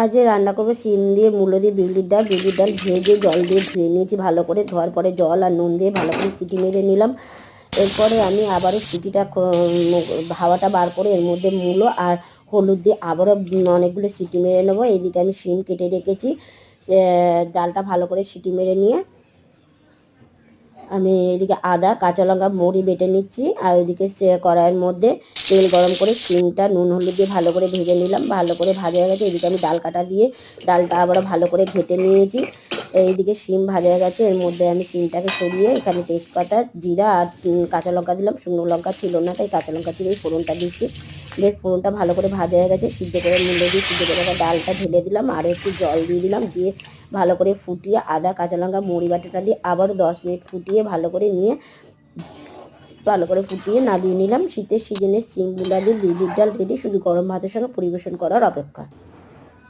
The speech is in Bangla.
আজ রান্না করব, শিম দিয়ে মূলো দিয়ে, বিউলির ডাল বিউলির ডাল, ভেজে জল দিয়ে ধুয়ে নিয়েছি ভালো করে। ধোয়ার পরে জল আর নুন দিয়ে ভালো করে সিটি মেরে নিলাম। এরপরে আমি আবারও সিটিটা হাওয়াটা বার করে এর মধ্যে মূলো আর হলুদ দিয়ে আবারও অনেকগুলো সিটি মেরে নেব। এদিকে আমি শিম কেটে রেখেছি। ডালটা ভালো করে সিটি মেরে নিয়ে আমি এদিকে আদা, কাঁচা লঙ্কা মুড়ি বেটে নিচ্ছি। আর ওইদিকে কড়াইয়ের মধ্যে তেল গরম করে শিমটা, নুন, হলুদ দিয়ে ভালো করে ভেজে নিলাম। ভালো করে ভাজা হয়ে গেছে। এদিকে আমি ডাল কাটা দিয়ে ডালটা আবারও ভালো করে ঘেটে নিয়েছি। এইদিকে শিম ভাজা হয়ে গেছে। এর মধ্যে আমি শিমটাকে সরিয়ে এখানে তেজপাতা, জিরা আর কাঁচা লঙ্কা দিলাম। শুকনো লঙ্কা ছিল না, তাই কাঁচা লঙ্কা চিরে ফোড়নটা দিচ্ছি। বেশ ফোড়নটা ভালো করে ভাজা হয়ে গেছে, সিদ্ধ করে মুলে দিয়ে সিদ্ধ করে ডালটা ঢেলে দিলাম আর একটু জল দিয়ে দিলাম, দিয়ে ভালো করে ফুটিয়ে আদা, কাঁচা লঙ্কা মুড়ি বাটিটা দিয়ে আবার দশ মিনিট ফুটিয়ে ভালো করে নিয়ে ভালো করে ফুটিয়ে নামিয়ে নিলাম। শীতের সিজনে সিমগুলা দিয়ে বিউলির ডাল রেডি, শুধু গরম ভাতের সঙ্গে পরিবেশন করার অপেক্ষা।